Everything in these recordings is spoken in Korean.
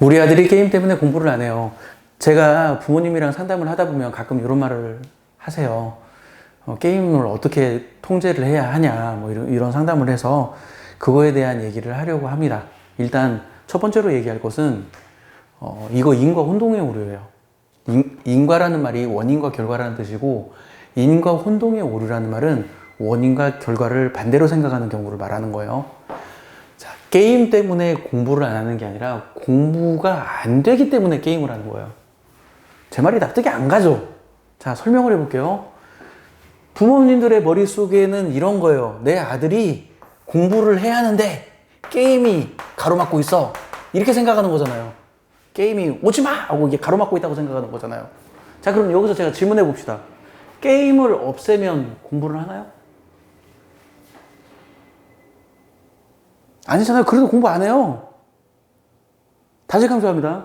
우리 아들이 게임 때문에 공부를 안 해요. 제가 부모님이랑 상담을 하다 보면 가끔 이런 말을 하세요. 어, 게임을 어떻게 통제를 해야 하냐, 뭐 이런, 이런 상담을 해서 그거에 대한 얘기를 하려고 합니다. 일단 첫 번째로 얘기할 것은 어, 이거 인과 혼동의 오류예요. 인, 인과라는 말이 원인과 결과라는 뜻이고 인과 혼동의 오류라는 말은 원인과 결과를 반대로 생각하는 경우를 말하는 거예요. 자, 게임 때문에 공부를 안 하는 게 아니라 공부가 안 되기 때문에 게임을 하는 거예요. 제 말이 납득이 안 가죠? 자, 설명을 해볼게요. 부모님들의 머릿속에는 이런 거예요. 내 아들이 공부를 해야 하는데 게임이 가로막고 있어. 이렇게 생각하는 거잖아요. 게임이 오지 마! 하고 이게 가로막고 있다고 생각하는 거잖아요. 자, 그럼 여기서 제가 질문해 봅시다. 게임을 없애면 공부를 하나요? 아니잖아요. 그래도 공부 안 해요. 다시 강조합니다.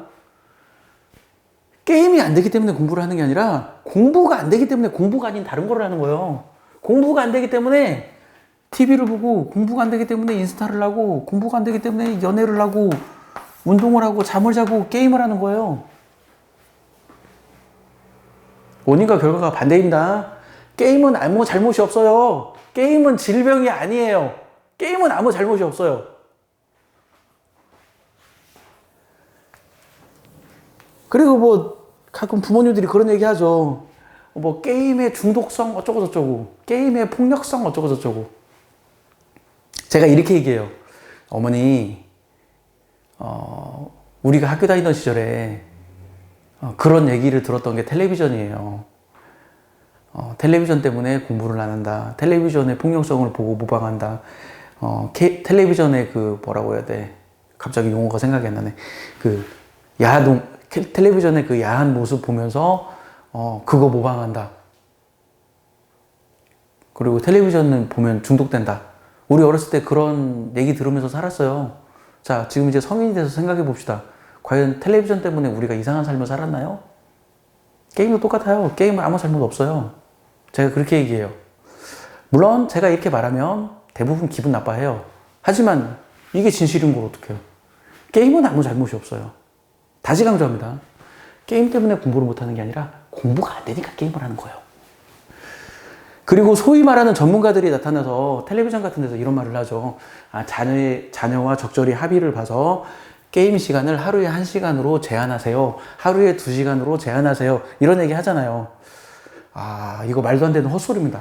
게임이 안 되기 때문에 공부를 하는 게 아니라 공부가 안 되기 때문에 공부가 아닌 다른 거를 하는 거예요. 공부가 안 되기 때문에 TV를 보고 공부가 안 되기 때문에 인스타를 하고 공부가 안 되기 때문에 연애를 하고 운동을 하고 잠을 자고 게임을 하는 거예요. 원인과 결과가 반대입니다. 게임은 아무 잘못이 없어요. 게임은 질병이 아니에요. 게임은 아무 잘못이 없어요. 그리고 뭐 가끔 부모님들이 그런 얘기 하죠. 뭐 게임의 중독성 어쩌고 저쩌고, 게임의 폭력성 어쩌고 저쩌고. 제가 이렇게 얘기해요. 어머니, 어, 우리가 학교 다니던 시절에 어, 그런 얘기를 들었던 게 텔레비전이에요. 어, 텔레비전 때문에 공부를 안 한다. 텔레비전의 폭력성을 보고 모방한다. 어, 케, 텔레비전의 그 뭐라고 해야 돼? 갑자기 용어가 생각이 안 나네. 그 야동 텔- 텔레비전의 그 야한 모습 보면서 어, 그거 모방한다. 그리고 텔레비전은 보면 중독된다. 우리 어렸을 때 그런 얘기 들으면서 살았어요. 자, 지금 이제 성인이 돼서 생각해 봅시다. 과연 텔레비전 때문에 우리가 이상한 삶을 살았나요? 게임도 똑같아요. 게임은 아무 잘못 없어요. 제가 그렇게 얘기해요. 물론 제가 이렇게 말하면 대부분 기분 나빠해요. 하지만 이게 진실인 걸 어떡해요. 게임은 아무 잘못이 없어요. 다시 강조합니다. 게임 때문에 공부를 못하는 게 아니라 공부가 안 되니까 게임을 하는 거예요. 그리고 소위 말하는 전문가들이 나타나서 텔레비전 같은 데서 이런 말을 하죠. 아, 자녀의, 자녀와 적절히 합의를 봐서 게임 시간을 하루에 한 시간으로 제한하세요. 하루에 두 시간으로 제한하세요. 이런 얘기 하잖아요. 아, 이거 말도 안 되는 헛소리입니다.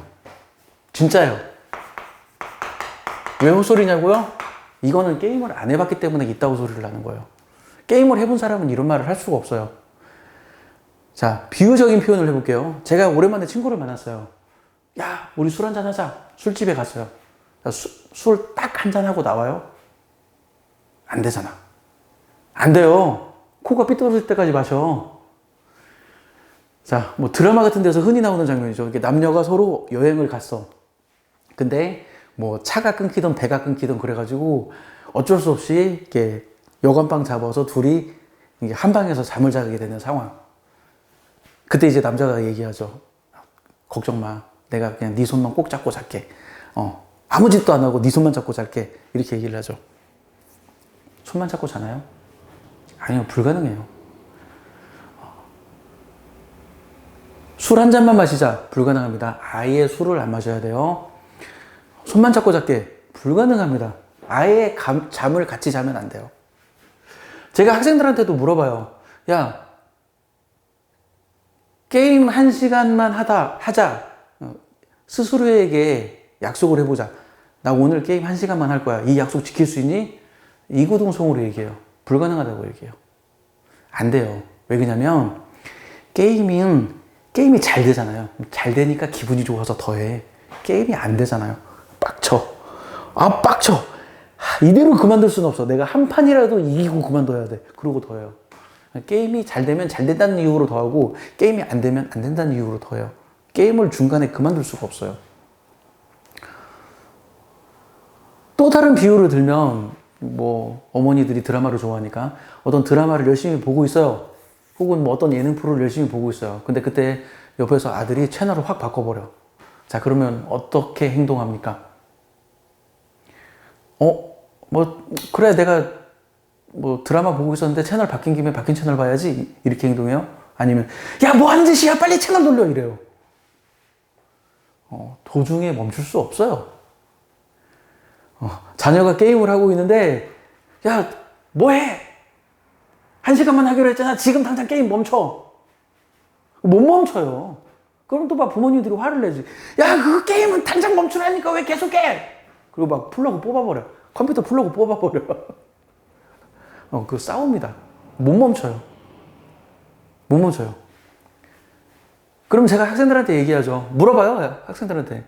진짜요. 왜 헛소리냐고요? 이거는 게임을 안 해봤기 때문에 있다고 소리를 하는 거예요. 게임을 해본 사람은 이런 말을 할 수가 없어요. 자, 비유적인 표현을 해볼게요. 제가 오랜만에 친구를 만났어요. 야, 우리 술 한잔 하자. 술집에 갔어요. 술 딱 한잔 하고 나와요? 안 되잖아. 안 돼요. 코가 삐뚤어질 때까지 마셔. 자, 뭐 드라마 같은 데서 흔히 나오는 장면이죠. 이게 남녀가 서로 여행을 갔어. 근데 뭐 차가 끊기든 배가 끊기든 그래가지고 어쩔 수 없이 이렇게 여관방 잡아서 둘이 한 방에서 잠을 자게 되는 상황. 그때 이제 남자가 얘기하죠. 걱정 마. 내가 그냥 네 손만 꼭 잡고 잘게. 어. 아무 짓도 안 하고 네 손만 잡고 잘게. 이렇게 얘기를 하죠. 손만 잡고 자나요? 아니요, 불가능해요. 술 한 잔만 마시자. 불가능합니다. 아예 술을 안 마셔야 돼요. 손만 잡고 잘게. 불가능합니다. 아예 감- 잠을 같이 자면 안 돼요. 제가 학생들한테도 물어봐요. 야, 게임 한 시간만 하다, 하자. 어, 스스로에게 약속을 해보자. 나 오늘 게임 한 시간만 할 거야. 이 약속 지킬 수 있니? 이구동성으로 얘기해요. 불가능하다고 얘기해요. 안 돼요. 왜 그러냐면, 게임은, 게임이 잘 되잖아요. 잘 되니까 기분이 좋아서 더해. 게임이 안 되잖아요. 빡쳐. 아, 빡쳐. 하, 이대로 그만둘 수는 없어. 내가 한 판이라도 이기고 그만둬야 돼. 그러고 더해요. 게임이 잘 되면 잘 된다는 이유로 더하고, 게임이 안 되면 안 된다는 이유로 더해요. 게임을 중간에 그만둘 수가 없어요. 또 다른 비유를 들면, 뭐, 어머니들이 드라마를 좋아하니까 어떤 드라마를 열심히 보고 있어요. 혹은 뭐 어떤 예능 프로를 열심히 보고 있어요. 근데 그때 옆에서 아들이 채널을 확 바꿔버려. 자, 그러면 어떻게 행동합니까? 어, 뭐, 그래, 내가 뭐 드라마 보고 있었는데 채널 바뀐 김에 바뀐 채널 봐야지 이렇게 행동해요? 아니면 야 뭐 하는 짓이야 빨리 채널 돌려 이래요. 어, 도중에 멈출 수 없어요. 어, 자녀가 게임을 하고 있는데 야 뭐해? 한 시간만 하기로 했잖아. 지금 당장 게임 멈춰. 못 멈춰요. 그럼 또 막 부모님들이 화를 내지. 야, 그 게임은 당장 멈추라니까 왜 계속 해? 그리고 막 풀라고 뽑아버려. 컴퓨터 풀라고 뽑아버려. 어, 그 싸웁니다. 못 멈춰요. 못 멈춰요. 그럼 제가 학생들한테 얘기하죠. 물어봐요, 학생들한테.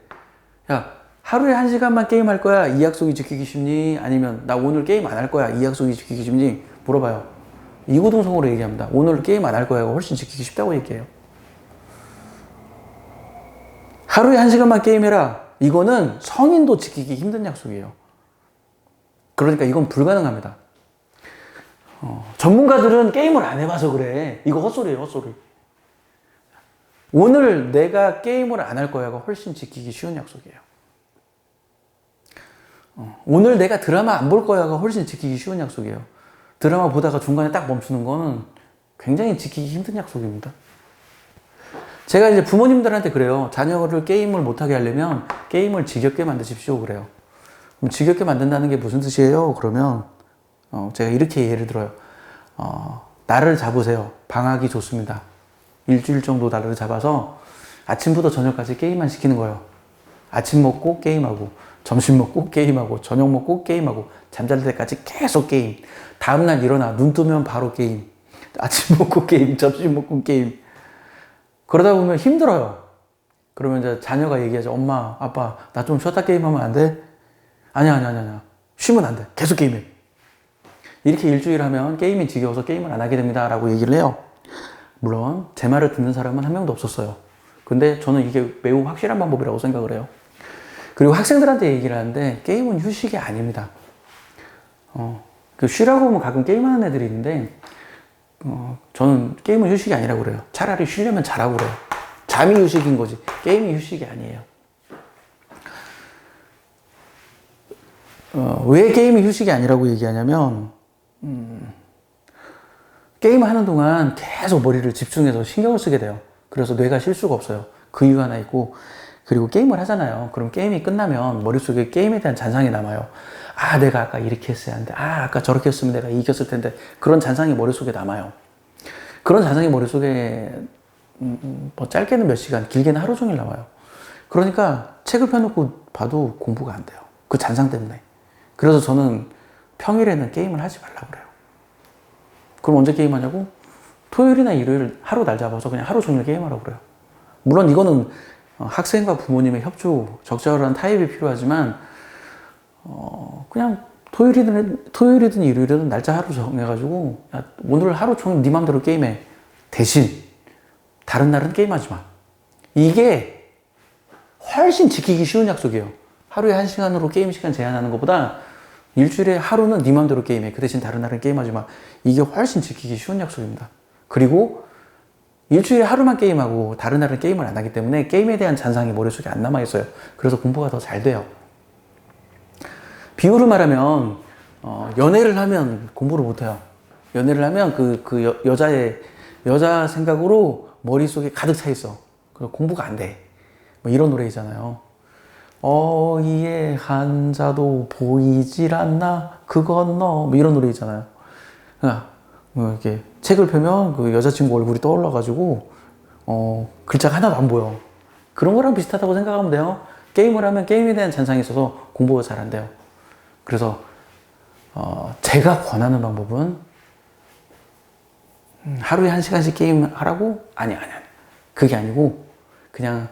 야, 하루에 한 시간만 게임 할 거야? 이 약속이 지키기 쉽니? 아니면 나 오늘 게임 안 할 거야? 이 약속이 지키기 쉽니? 물어봐요. 이구동성으로 얘기합니다. 오늘 게임 안 할 거야? 훨씬 지키기 쉽다고 얘기해요. 하루에 한 시간만 게임해라. 이거는 성인도 지키기 힘든 약속이에요. 그러니까 이건 불가능합니다. 어, 전문가들은 게임을 안 해봐서 그래. 이거 헛소리예요, 헛소리. 오늘 내가 게임을 안 할 거야가 훨씬 지키기 쉬운 약속이에요. 어, 오늘 내가 드라마 안 볼 거야가 훨씬 지키기 쉬운 약속이에요. 드라마 보다가 중간에 딱 멈추는 거는 굉장히 지키기 힘든 약속입니다. 제가 이제 부모님들한테 그래요. 자녀를 게임을 못하게 하려면 게임을 지겹게 만드십시오. 그래요. 그럼 지겹게 만든다는 게 무슨 뜻이에요? 그러면 어, 제가 이렇게 예를 들어요. 어, 날을 잡으세요. 방학이 좋습니다. 일주일 정도 날을 잡아서 아침부터 저녁까지 게임만 시키는 거예요. 아침 먹고 게임하고, 점심 먹고 게임하고, 저녁 먹고 게임하고, 잠잘 때까지 계속 게임. 다음날 일어나 눈 뜨면 바로 게임. 아침 먹고 게임, 점심 먹고 게임. 그러다 보면 힘들어요. 그러면 이제 자녀가 얘기하죠. 엄마, 아빠, 나 좀 쉬었다 게임하면 안 돼? 아니야, 아니야, 아니야, 아니야. 쉬면 안 돼. 계속 게임해. 이렇게 일주일 하면 게임이 지겨워서 게임을 안 하게 됩니다. 라고 얘기를 해요. 물론, 제 말을 듣는 사람은 한 명도 없었어요. 근데 저는 이게 매우 확실한 방법이라고 생각을 해요. 그리고 학생들한테 얘기를 하는데, 게임은 휴식이 아닙니다. 어, 그 쉬라고 하면 가끔 게임하는 애들이 있는데, 어, 저는 게임은 휴식이 아니라고 그래요. 차라리 쉬려면 자라고 그래요. 잠이 휴식인 거지. 게임이 휴식이 아니에요. 어, 왜 게임이 휴식이 아니라고 얘기하냐면, 음, 게임을 하는 동안 계속 머리를 집중해서 신경을 쓰게 돼요. 그래서 뇌가 쉴 수가 없어요. 그 이유 하나 있고, 그리고 게임을 하잖아요. 그럼 게임이 끝나면 머릿속에 게임에 대한 잔상이 남아요. 아, 내가 아까 이렇게 했어야 하는데, 아, 아까 저렇게 했으면 내가 이겼을 텐데, 그런 잔상이 머릿속에 남아요. 그런 잔상이 머릿속에, 음, 음, 뭐 짧게는 몇 시간, 길게는 하루 종일 남아요. 그러니까 책을 펴놓고 봐도 공부가 안 돼요. 그 잔상 때문에. 그래서 저는 평일에는 게임을 하지 말라고 그래요. 그럼 언제 게임하냐고? 토요일이나 일요일 하루 날 잡아서 그냥 하루 종일 게임하라고 그래요. 물론 이거는 어, 학생과 부모님의 협조, 적절한 타협이 필요하지만, 어, 그냥 토요일이든, 토요일이든 일요일이든 날짜 하루 정해가지고, 야, 오늘 하루 종일 네 맘대로 게임해. 대신, 다른 날은 게임하지 마. 이게 훨씬 지키기 쉬운 약속이에요. 하루에 한 시간으로 게임 시간 제한하는 것보다 일주일에 하루는 네 맘대로 게임해. 그 대신 다른 날은 게임하지 마. 이게 훨씬 지키기 쉬운 약속입니다. 그리고 일주일에 하루만 게임하고 다른 날은 게임을 안 하기 때문에 게임에 대한 잔상이 머릿속에 안 남아있어요. 그래서 공부가 더 잘 돼요. 비유를 말하면, 어, 연애를 하면 공부를 못해요. 연애를 하면 그, 그 여, 여자의, 여자 생각으로 머릿속에 가득 차 있어. 그래서 공부가 안 돼. 뭐 이런 노래 있잖아요. 어이의 한자도 보이질 않나? 그건 너. 뭐 이런 노래 있잖아요. 그러니까 뭐 이렇게 책을 펴면 그 여자친구 얼굴이 떠올라가지고 어 글자가 하나도 안 보여. 그런 거랑 비슷하다고 생각하면 돼요. 게임을 하면 게임에 대한 잔상이 있어서 공부가 잘 안 돼요. 그래서 어 제가 권하는 방법은 음, 하루에 한 시간씩 게임 하라고? 아니 아니 아니. 그게 아니고 그냥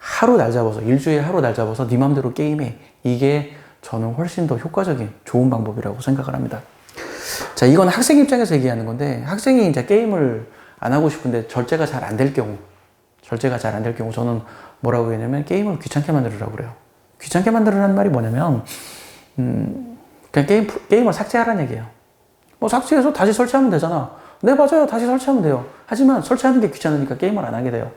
하루 날 잡아서 일주일에 하루 날 잡아서 네 맘대로 게임해. 이게 저는 훨씬 더 효과적인 좋은 방법이라고 생각을 합니다. 자, 이건 학생 입장에서 얘기하는 건데, 학생이 이제 게임을 안 하고 싶은데 절제가 잘 안 될 경우, 절제가 잘 안 될 경우, 저는 뭐라고 했냐면, 게임을 귀찮게 만들으라고 그래요. 귀찮게 만들으라는 말이 뭐냐면, 음, 그냥 게임, 게임을 삭제하라는 얘기예요. 뭐 삭제해서 다시 설치하면 되잖아. 네, 맞아요. 다시 설치하면 돼요. 하지만 설치하는 게 귀찮으니까 게임을 안 하게 돼요.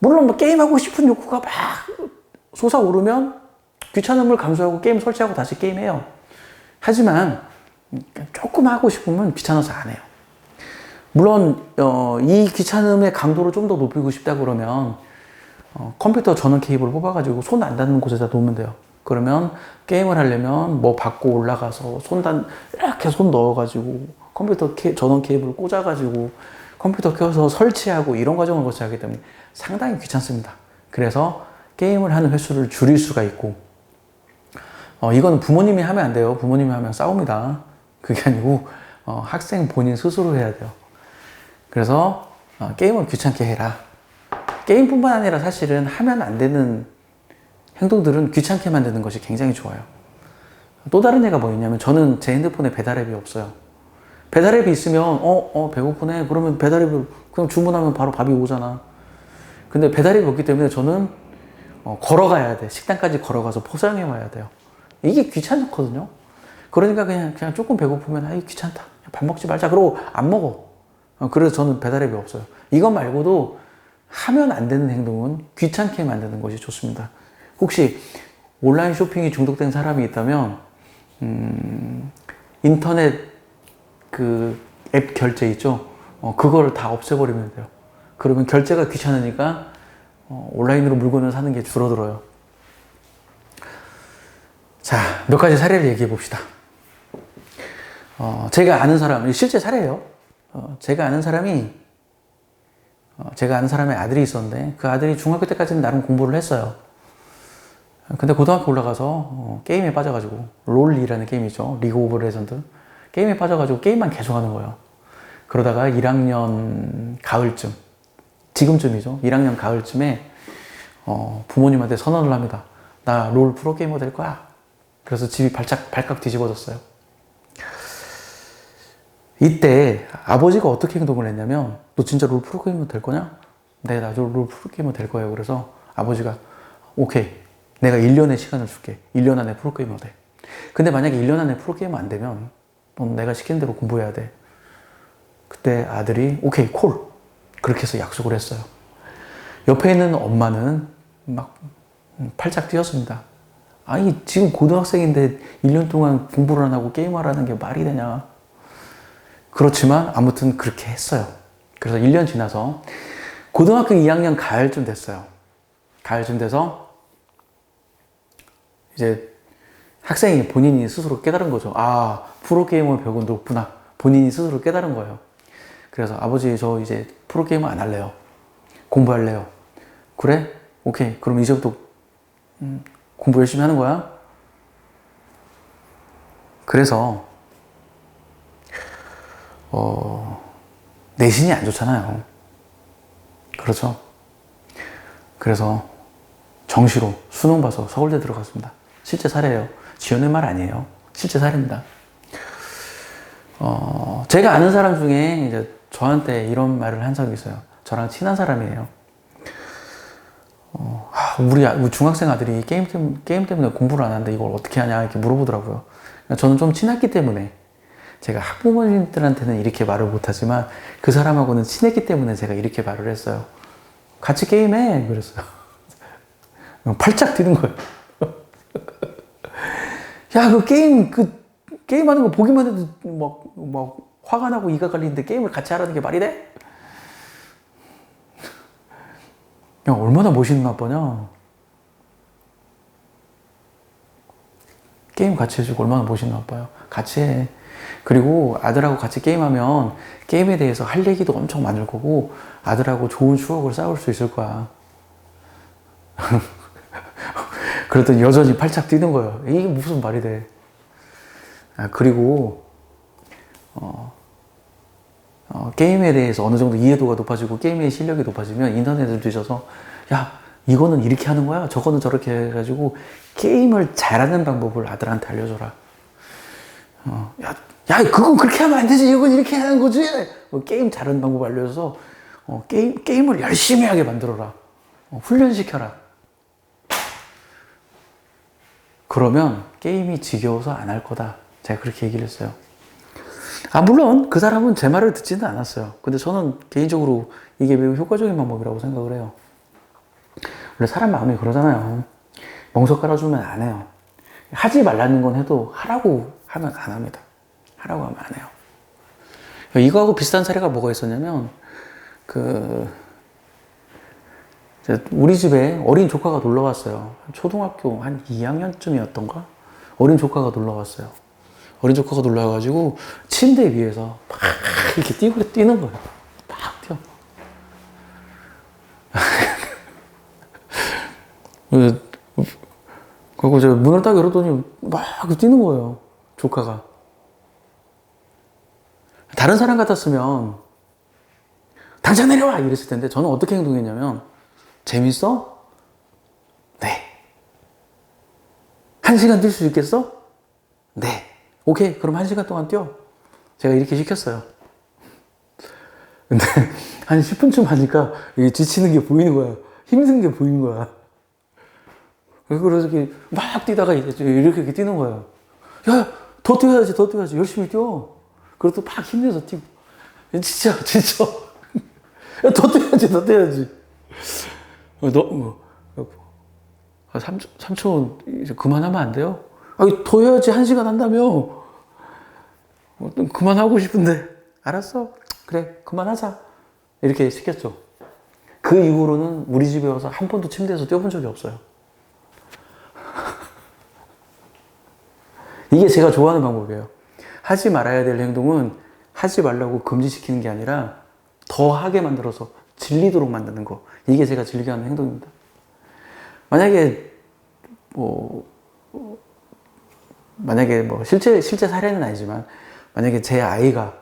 물론 뭐 게임하고 싶은 욕구가 막 솟아오르면 귀찮음을 감수하고 게임 설치하고 다시 게임해요. 하지만 조금 하고 싶으면 귀찮아서 안 해요. 물론 어, 이 귀찮음의 강도를 좀 더 높이고 싶다 그러면 어, 컴퓨터 전원 케이블 뽑아가지고 손 안 닿는 곳에다 놓으면 돼요. 그러면 게임을 하려면 뭐 받고 올라가서 손단 이렇게 손 넣어가지고 컴퓨터 케, 전원 케이블 꽂아가지고 컴퓨터 켜서 설치하고 이런 과정을 거쳐야 하기 때문에 상당히 귀찮습니다. 그래서 게임을 하는 횟수를 줄일 수가 있고 어, 이거는 부모님이 하면 안 돼요. 부모님이 하면 싸웁니다. 그게 아니고 어, 학생 본인 스스로 해야 돼요. 그래서 어, 게임을 귀찮게 해라. 게임뿐만 아니라 사실은 하면 안 되는 행동들은 귀찮게 만드는 것이 굉장히 좋아요. 또 다른 예가 뭐였냐면 저는 제 핸드폰에 배달 앱이 없어요. 배달앱이 있으면 어, 어 배고프네. 그러면 배달앱을 그냥 주문하면 바로 밥이 오잖아. 근데 배달앱이 없기 때문에 저는 어, 걸어가야 돼. 식당까지 걸어가서 포장해 와야 돼요. 이게 귀찮거든요. 그러니까 그냥 그냥 조금 배고프면 아 이 귀찮다. 밥 먹지 말자. 그러고 안 먹어. 어, 그래서 저는 배달앱이 없어요. 이것 말고도 하면 안 되는 행동은 귀찮게 만드는 것이 좋습니다. 혹시 온라인 쇼핑이 중독된 사람이 있다면 음, 인터넷 그 앱 결제 있죠? 어, 그거를 다 없애버리면 돼요. 그러면 결제가 귀찮으니까 어, 온라인으로 물건을 사는 게 줄어들어요. 자, 몇 가지 사례를 얘기해 봅시다. 어, 제가 아는 사람, 실제 사례예요. 어, 제가 아는 사람이 어, 제가 아는 사람의 아들이 있었는데 그 아들이 중학교 때까지는 나름 공부를 했어요. 근데 고등학교 올라가서 어, 게임에 빠져가지고 롤리라는 게임이죠. 리그 오브 레전드 게임에 빠져가지고 게임만 계속 하는 거예요. 그러다가 1학년 가을쯤 지금쯤이죠. 1학년 가을쯤에 어, 부모님한테 선언을 합니다. 나 롤 프로게이머 될 거야. 그래서 집이 발짝 발칵 뒤집어졌어요. 이때 아버지가 어떻게 행동을 했냐면 너 진짜 롤 프로게이머 될 거냐? 네, 나롤 프로게이머 될 거예요. 그래서 아버지가 오케이. 내가 1년의 시간을 줄게. 1년 안에 프로게이머 돼. 근데 만약에 1년 안에 프로게이머 안 되면 넌 내가 시킨 대로 공부해야 돼. 그때 아들이 오케이 콜. 그렇게 해서 약속을 했어요. 옆에 있는 엄마는 막 팔짝 뛰었습니다. 아니 지금 고등학생인데 1년 동안 공부를 안 하고 게임하라는 게 말이 되냐. 그렇지만 아무튼 그렇게 했어요. 그래서 1년 지나서 고등학교 2학년 가을쯤 됐어요. 가을쯤 돼서 이제 학생이 본인이 스스로 깨달은 거죠. 아, 프로게이머 벽은 높구나. 본인이 스스로 깨달은 거예요. 그래서 아버지, 저 이제 프로게이머 안 할래요. 공부할래요. 그래? 오케이. 그럼 이제부터 음, 공부 열심히 하는 거야? 그래서, 어, 내신이 안 좋잖아요. 그렇죠? 그래서 정시로 수능 봐서 서울대 들어갔습니다. 실제 사례예요. 지연의 말 아니에요. 실제 사례입니다. 어, 제가 아는 사람 중에 이제 저한테 이런 말을 한 적이 있어요. 저랑 친한 사람이에요. 어, 아, 우리, 아- 우리 중학생 아들이 게임 게임 때문에 공부를 안 하는데 이걸 어떻게 하냐 이렇게 물어보더라고요. 그러니까 저는 좀 친했기 때문에 제가 학부모님들한테는 이렇게 말을 못하지만 그 사람하고는 친했기 때문에 제가 이렇게 말을 했어요. 같이 게임해. 그랬어요. 팔짝 뛰는 거예요. 야, 그 게임, 그, 게임 하는 거 보기만 해도 막, 막, 화가 나고 이가 갈리는데 게임을 같이 하라는 게 말이 돼? 야, 얼마나 멋있는 아빠냐? 게임 같이 해주고 얼마나 멋있는 아빠야. 같이 해. 그리고 아들하고 같이 게임하면 게임에 대해서 할 얘기도 엄청 많을 거고 아들하고 좋은 추억을 쌓을 수 있을 거야. 그랬더니 여전히 팔짝 뛰는 거예요. 이게 무슨 말이 돼. 아, 그리고, 어, 어, 게임에 대해서 어느 정도 이해도가 높아지고 게임의 실력이 높아지면 인터넷을 뒤져서 야, 이거는 이렇게 하는 거야. 저거는 저렇게 해가지고 게임을 잘하는 방법을 아들한테 알려줘라. 어, 야, 야, 그건 그렇게 하면 안 되지. 이건 이렇게 하는 거지. 뭐 게임 잘하는 방법 알려줘서 어, 게임, 게임을 열심히 하게 만들어라. 어, 훈련시켜라. 그러면 게임이 지겨워서 안 할 거다. 제가 그렇게 얘기를 했어요. 아, 물론 그 사람은 제 말을 듣지는 않았어요. 근데 저는 개인적으로 이게 매우 효과적인 방법이라고 생각을 해요. 원래 사람 마음이 그러잖아요. 멍석 깔아주면 안 해요. 하지 말라는 건 해도 하라고 하면 안 합니다. 하라고 하면 안 해요. 이거하고 비슷한 사례가 뭐가 있었냐면 그 우리 집에 어린 조카가 놀러 왔어요. 초등학교 한 2학년쯤이었던가? 어린 조카가 놀러 왔어요. 어린 조카가 놀러 와가지고 침대 위에서 막 이렇게 뛰고 뛰는 거예요. 막 뛰어. 그, 그리고 제가 문을 딱 열었더니 막 뛰는 거예요. 조카가. 다른 사람 같았으면 당장 내려와! 이랬을 텐데 저는 어떻게 행동했냐면 재밌어? 네. 한 시간 뛸 수 있겠어? 네. 오케이. 그럼 한 시간 동안 뛰어. 제가 이렇게 시켰어요. 근데 한 10분쯤 하니까 지치는 게 보이는 거야. 힘든 게 보이는 거야. 그래서 이렇게 막 뛰다가 이렇게 이렇게 뛰는 거예요. 야, 더 뛰어야지, 더 뛰어야지. 열심히 뛰어. 그래도 막 힘내서 뛰고. 진짜. 야, 더 뛰어야지, 더 뛰어야지. 어, 너, 뭐, 아, 삼촌, 삼촌, 이제 그만하면 안 돼요? 아니, 더 해야지, 한 시간 한다며. 어, 좀 그만하고 싶은데. 알았어. 그래, 그만하자. 이렇게 시켰죠. 그 이후로는 우리 집에 와서 한 번도 침대에서 뛰어본 적이 없어요. 이게 제가 좋아하는 방법이에요. 하지 말아야 될 행동은 하지 말라고 금지시키는 게 아니라 더 하게 만들어서 질리도록 만드는 거. 이게 제가 즐겨 하는 행동입니다. 만약에 뭐 만약에 뭐 실제 실제 사례는 아니지만 만약에 제 아이가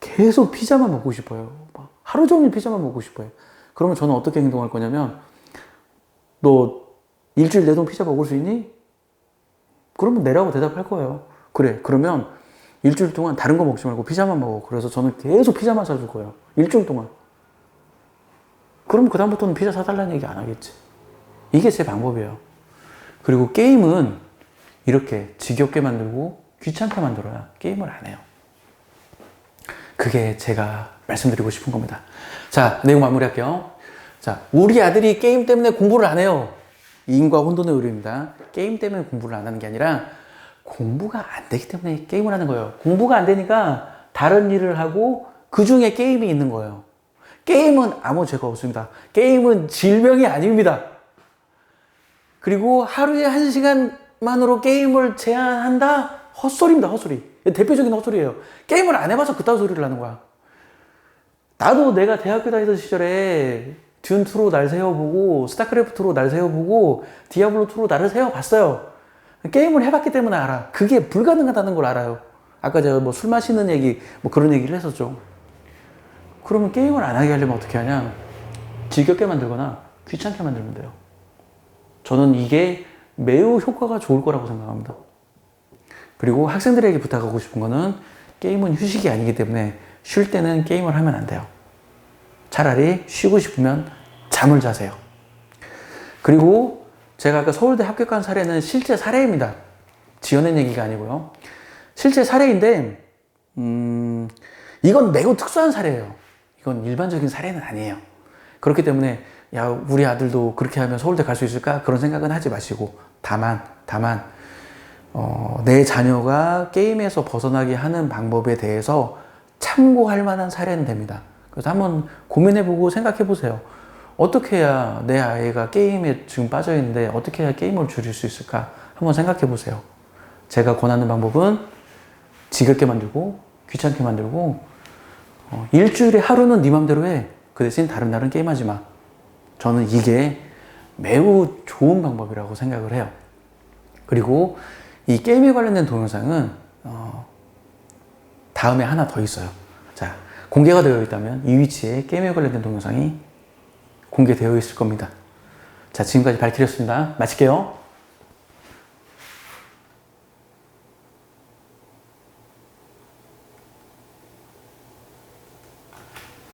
계속 피자만 먹고 싶어요. 막 하루 종일 피자만 먹고 싶어요. 그러면 저는 어떻게 행동할 거냐면 너 일주일 내동 피자 먹을 수 있니? 그러면 내라고 대답할 거예요. 그래. 그러면 일주일 동안 다른 거 먹지 말고 피자만 먹어. 그래서 저는 계속 피자만 사줄 거예요. 일주일 동안. 그럼 그다음부터는 피자 사달라는 얘기 안 하겠지. 이게 제 방법이에요. 그리고 게임은 이렇게 지겹게 만들고 귀찮게 만들어야 게임을 안 해요. 그게 제가 말씀드리고 싶은 겁니다. 자, 내용 마무리할게요. 자, 우리 아들이 게임 때문에 공부를 안 해요. 이인과 혼돈의 의료입니다. 게임 때문에 공부를 안 하는 게 아니라 공부가 안 되기 때문에 게임을 하는 거예요. 공부가 안 되니까 다른 일을 하고 그 중에 게임이 있는 거예요. 게임은 아무 죄가 없습니다. 게임은 질병이 아닙니다. 그리고 하루에 한 시간만으로 게임을 제한한다? 헛소리입니다, 헛소리. 대표적인 헛소리예요. 게임을 안 해봐서 그딴 소리를 하는 거야. 나도 내가 대학교 다니던 시절에 듄2로 날 세워보고, 스타크래프트로 날 세워보고, 디아블로2로 나를 세워봤어요. 게임을 해봤기 때문에 알아. 그게 불가능하다는 걸 알아요. 아까 제가 뭐 술 마시는 얘기, 뭐 그런 얘기를 했었죠. 그러면 게임을 안 하게 하려면 어떻게 하냐? 즐겁게 만들거나 귀찮게 만들면 돼요. 저는 이게 매우 효과가 좋을 거라고 생각합니다. 그리고 학생들에게 부탁하고 싶은 거는 게임은 휴식이 아니기 때문에 쉴 때는 게임을 하면 안 돼요. 차라리 쉬고 싶으면 잠을 자세요. 그리고 제가 아까 서울대 합격한 사례는 실제 사례입니다. 지어낸 얘기가 아니고요. 실제 사례인데, 음, 이건 매우 특수한 사례예요. 이건 일반적인 사례는 아니에요. 그렇기 때문에, 야, 우리 아들도 그렇게 하면 서울대 갈 수 있을까? 그런 생각은 하지 마시고, 다만, 다만, 어, 내 자녀가 게임에서 벗어나게 하는 방법에 대해서 참고할 만한 사례는 됩니다. 그래서 한번 고민해보고 생각해보세요. 어떻게 해야 내 아이가 게임에 지금 빠져있는데 어떻게 해야 게임을 줄일 수 있을까? 한번 생각해보세요. 제가 권하는 방법은 지겹게 만들고 귀찮게 만들고 어, 일주일에 하루는 네 맘대로 해. 그 대신 다른 날은 게임하지 마. 저는 이게 매우 좋은 방법이라고 생각을 해요. 그리고 이 게임에 관련된 동영상은 어, 다음에 하나 더 있어요. 자, 공개가 되어 있다면 이 위치에 게임에 관련된 동영상이 공개되어 있을 겁니다. 자, 지금까지 발키리였습니다. 마칠게요.